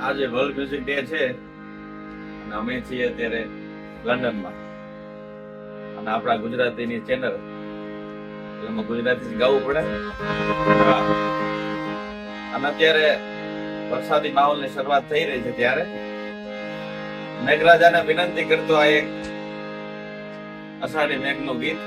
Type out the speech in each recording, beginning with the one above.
આજે world music day છે. અને અમે છીએ અત્યારે લંડનમાં. અને આપણા ગુજરાતીની ચેનલ એમાં ગુજરાતી ગાવું પડે. અને અત્યારે વરસાદી માહોલની શરૂઆત થઈ રહી છે ત્યારે. મેઘરાજાને વિનંતી કરતો આ એક અષાઢી મેઘનું ગીત.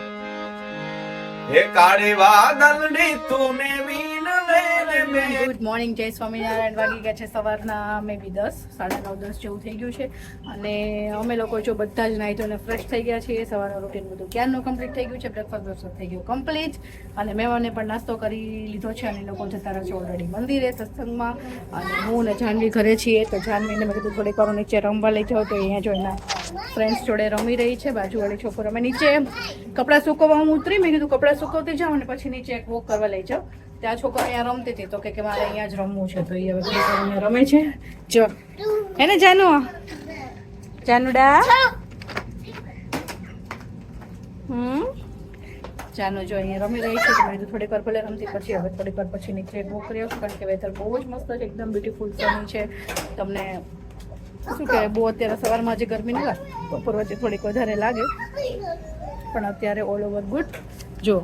હે કાળી વાદળની તું ને વીણ લે મે ગુડ મોર્નિંગ જય સ્વામિનારાયણ. વાગી ગયા છે સવારના મે બી દસ સાડા નવ દસ જેવું થઈ ગયું છે. અને અમે લોકો જો બધા જ નાહી ધોઈને ફ્રેશ થઈ ગયા છીએ. સવારનું રૂટીન બધું ક્યારનું કમ્પ્લીટ થઈ ગયું છે? બ્રેકફાસ્ટ બ્રેકફાસ્ટ થઈ ગયું કમ્પ્લીટ અને મહેમાને પણ નાસ્તો કરી લીધો છે અને લોકો જતા રહ્યા છે ઓલરેડી મંદિરે સત્સંગમાં. અને હું ને જાનવી ઘરે છીએ તો જાનવીને મેં કીધું થોડીક વાર નીચે રમવા લઈ જાઉં તો અહીંયા જો એના ફ્રેન્ડ્સ જોડે રમી રહી છે. બાજુવાળી છોકરો અમે નીચે કપડાં સૂકવવા હું ઉતરી મેં કીધું કપડાં સુકવતી જાઉં અને પછી નીચે એક વોક કરવા લઈ જાઉં. ત્યાં છોકરો અહીંયા રમતી હતી તો કે મારે અહીંયા જ રમવું છે તો એ હવે અહીંયા રમે છે. જો. એને જાનુ. જાનુડા હમ. જાનુ જો અહીંયા રમી રહી છે. તો મેં થોડીક વાર ભલે રમતી પછી, હવે થોડીક વાર પછી નીચે વોક કરી કારણ કે વેધર બહુ જ મસ્ત છે, એકદમ બ્યુટીફુલ સની છે. તમને શું કહેવાય, બહુ અત્યારે સવારમાં જે ગરમી નહીં લાગે, બપોર વચ્ચે થોડીક વધારે લાગે. પણ અત્યારે ઓલ ઓવર ગુડ જો.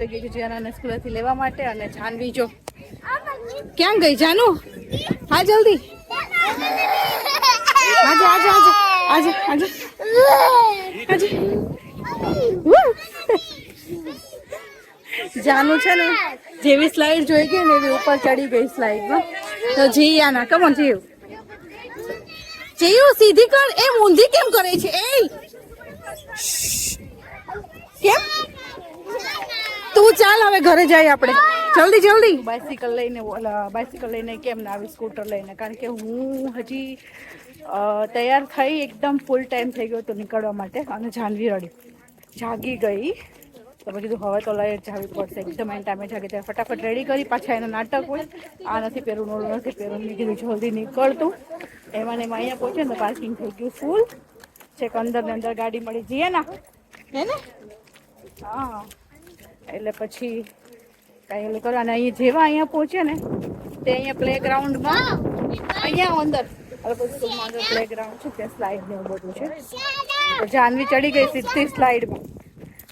ગઈ લેવા માટે અને જાનવી જો. ક્યાં ગઈ જાનુ? હા, જલ્દી. આજે આજે આજે આજે આજે. આજે! જાનુ છે ને, જેવી સ્લાઇડ જોઈ ગઈ ને એવી ઉપર ચડી ગઈ સ્લાઇડમાં તો જીયાના કમોન જીવ. જીવ, સીધી કર. એ ઊંધી કેમ કરે છે? એ કેમ તું ચાલ હવે ઘરે જાય આપણે. જલ્દી જલ્દી. બાઇસિકલ લઈને ઓલા બાઇસિકલ લઈને કેમ ના આવી સ્કૂટર લઈને? કારણ કે હું હજી તૈયાર થઈ એકદમ ફૂલ ટાઈમ થઈ ગયો હતો નીકળવા માટે અને જાનવી રડી. જાગી ગઈ. તો પછી કીધું હવે તો લઈ જવી પડશે. એકદમ એને ટાઈમે જાગી ત્યારે ફટાફટ રેડી કરી. પાછા એનું નાટક હોય. આ નથી પહેરું ઓલું નથી પહેરું. મેં કીધું જલ્દી નીકળતું એમાં ને એમાં અહીંયા પહોંચે ને પાર્કિંગ થઈ ગયું ફૂલ છેક અંદર ને અંદર ગાડી મળી. જઈએ ને? હે ને? હા. એટલે પછી કાંઈ ઓલું કરો. અને અહીંયા જેવા અહીંયા પહોંચે ને તે અહીંયા પ્લે ગ્રાઉન્ડમાં અહીંયા અંદર. પ્લેગ્રાઉન્ડ સ્કૂલમાં અંદર પ્લે છે ત્યાં સ્લાઇડ ને એવું બધું છે. જાનવી ચડી ગઈ સીધી સ્લાઇડમાં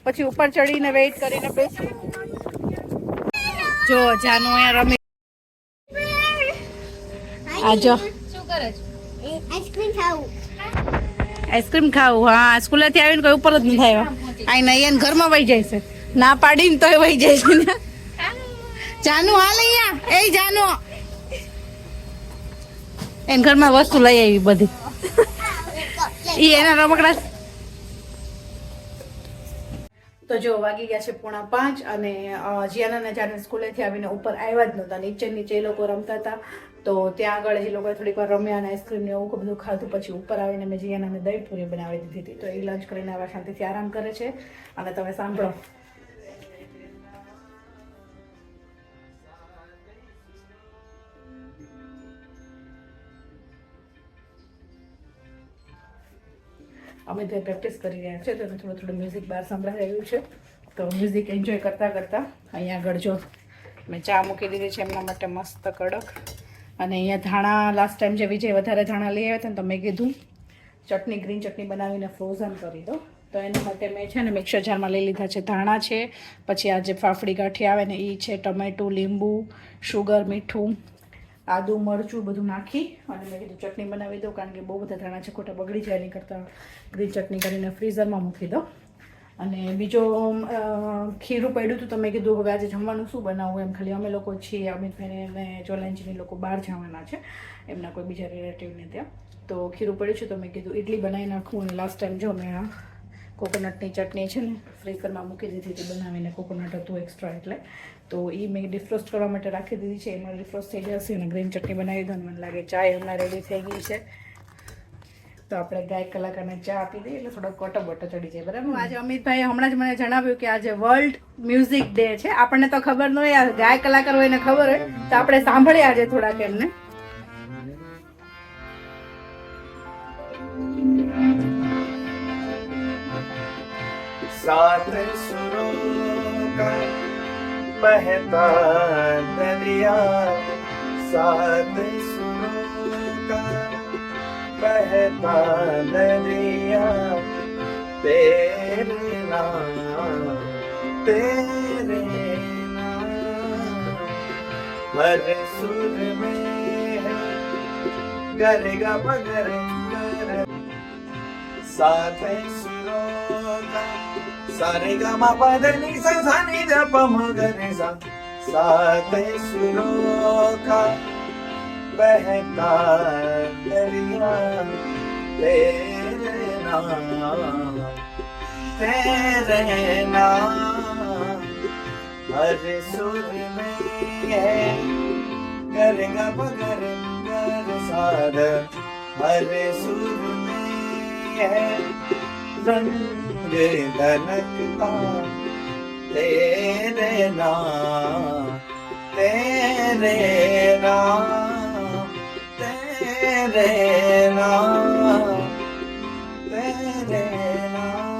પછી ઉપર ચડીને વેઇટ કરીને બેસી. જો જાનુ અહીંયા રમે. આ જો. આઈસ્ક્રીમ ખાવું. આઈસ્ક્રીમ ખાવું હા. સ્કૂલેથી આવીને કોઈ ઉપર જ નહીં થાય. અહીં નહીં ઘરમાં વહી જાય છે. ના પાડીને તોય વહી જાય છે ને. જાનુ હાલ અહીંયા. એ જાનુ. એન ઘરમાં વસ્તુ લઈ આવી બધી. ઈ એના રમકડા તો જો વાગી ગયા છે પોણા પાંચ અને અ, જીયાના જાને સ્કૂલેથી આવીને ઉપર આવ્યા જ નહોતા. નીચે નીચે એ લોકો રમતા હતા. તો ત્યાં આગળ એ લોકોએ થોડીક વાર રમ્યા અને આઈસ્ક્રીમ ને એવું બધું ખાધું. પછી ઉપર આવીને મેં જીયાનાને દહીં પૂરી બનાવી દીધી હતી. તો એ લંચ કરીને આવા શાંતિથી આરામ કરે છે. અને તમે સાંભળો. અમે ત્યાં પ્રેક્ટિસ કરી રહ્યા છે તો થોડું થોડું મ્યુઝિક બહાર સંભળાઈ રહ્યું છે. તો મ્યુઝિક એન્જોય કરતાં કરતાં અહીંયા આગળ જો મેં ચા મૂકી દીધી છે, એમના માટે મસ્ત કડક. અને અહીંયા ધાણા લાસ્ટ ટાઈમ જે વિજય વધારે ધાણા લઈ આવ્યા હતા ને તો મેં કીધું, ચટણી ગ્રીન ચટણી બનાવીને ફ્રોઝન કરી દો. તો એના માટે મેં છે ને મિક્સર જારમાં લઈ લીધા છે. ધાણા છે, પછી આ જે ફાફડી ગાંઠી આવે ને એ છે, ટમેટું, લીંબુ શુગર મીઠું. આદુ, મરચું બધું નાખી અને મેં કીધું ચટણી બનાવી દઉં કારણ કે બહુ બધા ધાણા છે ખોટા બગડી જાય એની કરતાં ગ્રીન ચટણી કરીને ફ્રીઝરમાં મૂકી દો અને બીજો ખીરું પડ્યું હતું તો મેં કીધું હવે આજે જમવાનું શું બનાવવું એમ ખાલી અમે લોકો છીએ, અમિતભાઈને અને જોલાંજીની લોકો બહાર જવાના છે, એમના કોઈ બીજા રિલેટિવને ત્યાં. તો ખીરું પડ્યું છે તો મેં કીધું ઇડલી બનાવી નાખું અને લાસ્ટ ટાઈમ જો મેં કોકોનટની ચટણી છે ને, ફ્રીઝરમાં મૂકી દીધી હતી, બનાવીને કોકોનટ હતું એક્સ્ટ્રા એટલે. તો એ મેં ડિફ્રોસ્ટ કરવા માટે રાખી દીધી છે, એમાં ડિફ્રોસ્ટ થઈ જશે અને ગ્રીન ચટણી બનાવી દો મને લાગે ચા હમણાં રેડી થઈ ગઈ છે. તો આપણે ગાય કલાકારને ચા આપી દઈએ, એટલે થોડો કોટો બોટો ચડી જાય, બરાબર આજે અમિતભાઈ હમણાં જ મને જણાવ્યું કે આજે વર્લ્ડ મ્યુઝિક ડે છે. આપણને તો ખબર ન હોય ગાય કલાકાર હોય ને ખબર હોય. તો આપણે સાંભળીએ આજે થોડાક એમને. साथ का बहता दरिया। सुरों का बहता दरिया। तेरे नाम तेरे नाम। हर सुर में है गरेगा मगर का सारे गा मा पा ध नि सा सा नि ध प म ग रे सा सात सुरों का बहता दरिया तेरे नाम तेरे नाम हर सुर में है करेगा मगर गर साध हर सुर में है रंग धनकता तेरे नाम तेरे नाम तेरे नाम तेरे नाम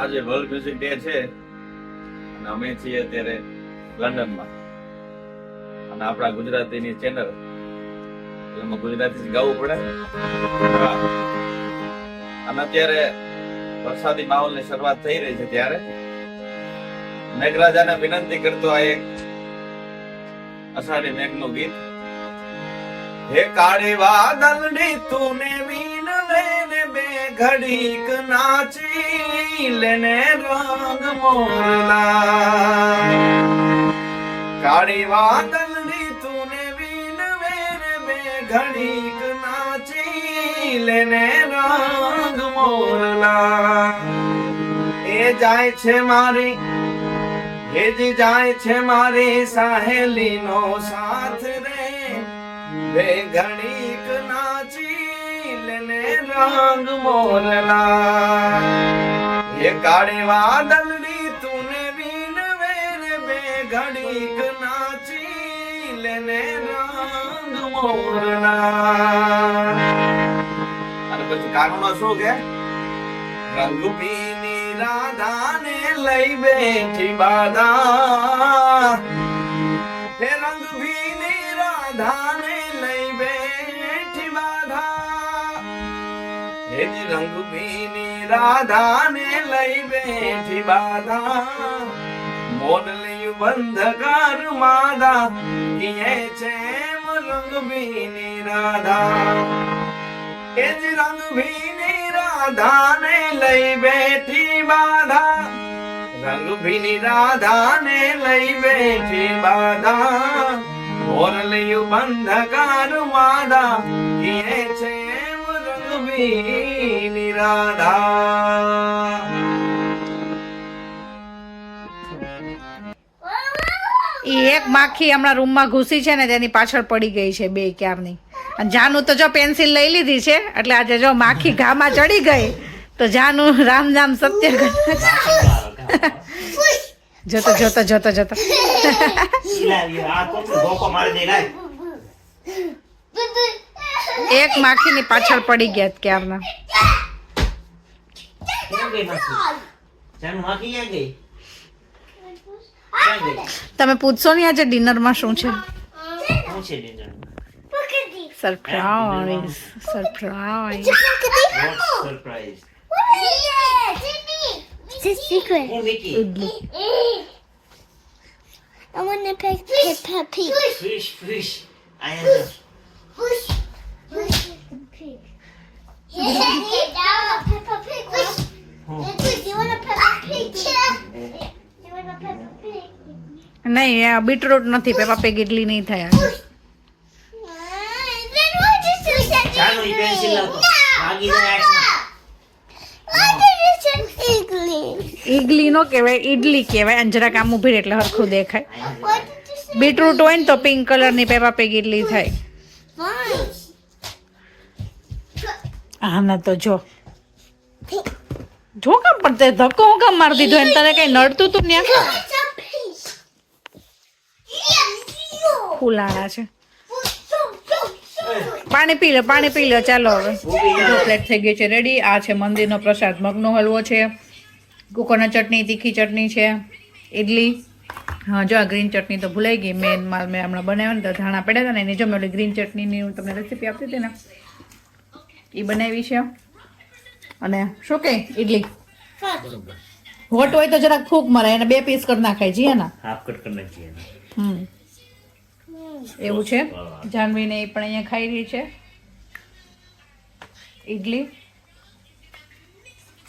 આજે વર્લ્ડ મ્યુઝિક ડે છે. અને અમે છીએ અત્યારે લંડનમાં. અને આપણા ગુજરાતીની ચેનલ એમાં ગુજરાતી ગાવું પડે. અને અત્યારે વરસાદી માહોલની શરૂઆત થઈ રહી છે ત્યારે. મેઘરાજાને વિનંતી કરતો આ એક અષાઢી મેઘનું ગીત. હે કાળી વાદળની તું વીનવે ને બે ઘડીક નાચી લેને રંગ મોરલા કાળી વાદળની તુને વીન વેર બે ઘડીક નાચી લેને રંગ મોરલા એ જાય છે મારી હેજી જાય છે મારી સાહેલીનો સાથ રે. બે નાચી રંગ મોરલા એ કાળી વાદળની તુને બીન વેર બે ઘડીક નાચી લેને રંગ મોરલા અને પછી કાગમાં શું કે? રંગ પીની રાધાને લઈ બેઠી બાધા. હે રંગ ભીની રાધાને હે જી રંગ ભીની રાધાને લઈ બેઠી બાધા. મોડલ્યું બંધ કર માદા કિયે છે એમ રંગ ભીની રાધા. એ જ રંગ ભીની રાધાને લઈ બેઠી બાધા. રંગ ભીની રાધાને લઈ બેઠી બાધા. મોરલિયું બંધકાર માદા કિયે છે એમ રાધા એ એક માખી હમણાં રૂમમાં ઘૂસી છે ને તેની પાછળ પડી ગઈ છે બે ક્યારની. અને જાનું તો જો પેન્સિલ લઈ લીધી છે એટલે આજે જો માખી ઘામાં ચડી ગઈ તો જાનું રામ નામ સત્ય જોતો જોતો જોતો જોતો. આ એક માખીની પાછળ પડી ગયા ક્યારના. માખી તમે પૂછશો ને આજે ડિનરમાં શું છે? શું છે dinner. Surprise surprise. Surprise It's a secret. હું I want to pick Peppa Pig. Fish fish આયા Push. Push the pig. Yeah, Peppa Pig. Push. હું You want a Peppa Pig? You want a Peppa Pig? નહીં આ beetroot નથી Peppa peg idli નહીં થયા Then why did you send જાનું ઈ pencil લાવતો No. ભાગી જાય આંખમાં Why did you Igloo. Idli નો કહેવાય ઈડલી કહેવાય અને જરાક આમ ઊભી રહે એટલે હરખું દેખાય did you? બીટરૂટ હોય ને તો પિંક કલરની પેપા પેગ ઈડલી થાય Fine. આના તો જો. જો કામ પણ તે ધક્કો હું કામ મારી દીધો એને? તને કઈ નડતું તું ત્યાં. ફૂલાણા છે. પાણી પી લો, પાણી પી લો, ચાલો હવે. જો થઈ ગઈ છે રેડી આ છે મંદિરનો પ્રસાદ. મગનો હલવો છે. કોકોનટ ચટણી, તીખી ચટણી છે. ઇડલી હા, જો આ ગ્રીન ચટણી તો ભૂલાઈ ગઈ. મેન માલ મેં હમણાં બનાવ્યો ને તો ધાણા પડ્યા હતા ને, એની જો મેં ગ્રીન ચટણીની હું તમને રેસીપી આપતી હતી ને એ બનાવી છે. અને શું કે ઇડલી હોટ હોય તો જરાક ફૂક મારે એને બે પીસ કરી નાખાય જી ના? હાફ કટ કરી નાખીએ હમ. એવું છે? જાનવીને એ પણ અહીંયા ખાઈ રહી છે. ઈડલી.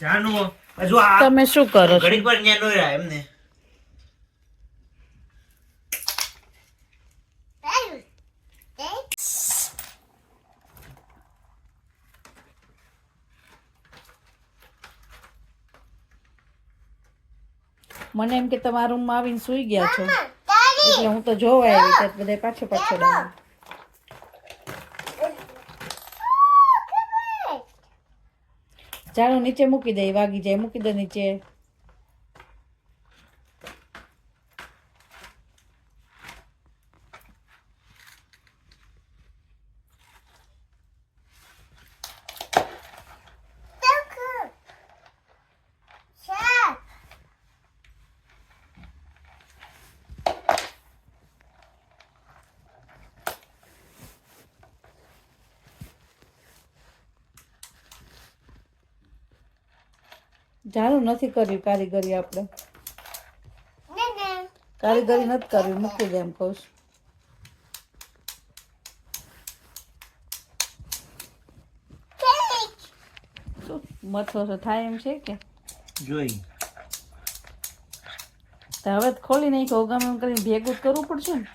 જાનવો તમે શું કરો છો? ઘડીક પર ન્યા એમને. મને એમ કે તમારા રૂમમાં આવીને સુઈ ગયા છો. એટલે હું તો જોવા આવી ત્યારે બધા પાછો પાછો. ચાલો નીચે મૂકી દે વાગી જાય મૂકી દે નીચે. ચાલો નથી કર્યું કારીગરી આપણે. કારીગરી નથી કર્યું મૂકી દે એમ કહું છું. Cake. શું મથો થાય એમ છે કે? જોઈ. તો હવે ખોલી ખોલી નાખ્યો ગમે એમ કરીને ભેગું જ કરવું પડશે ને?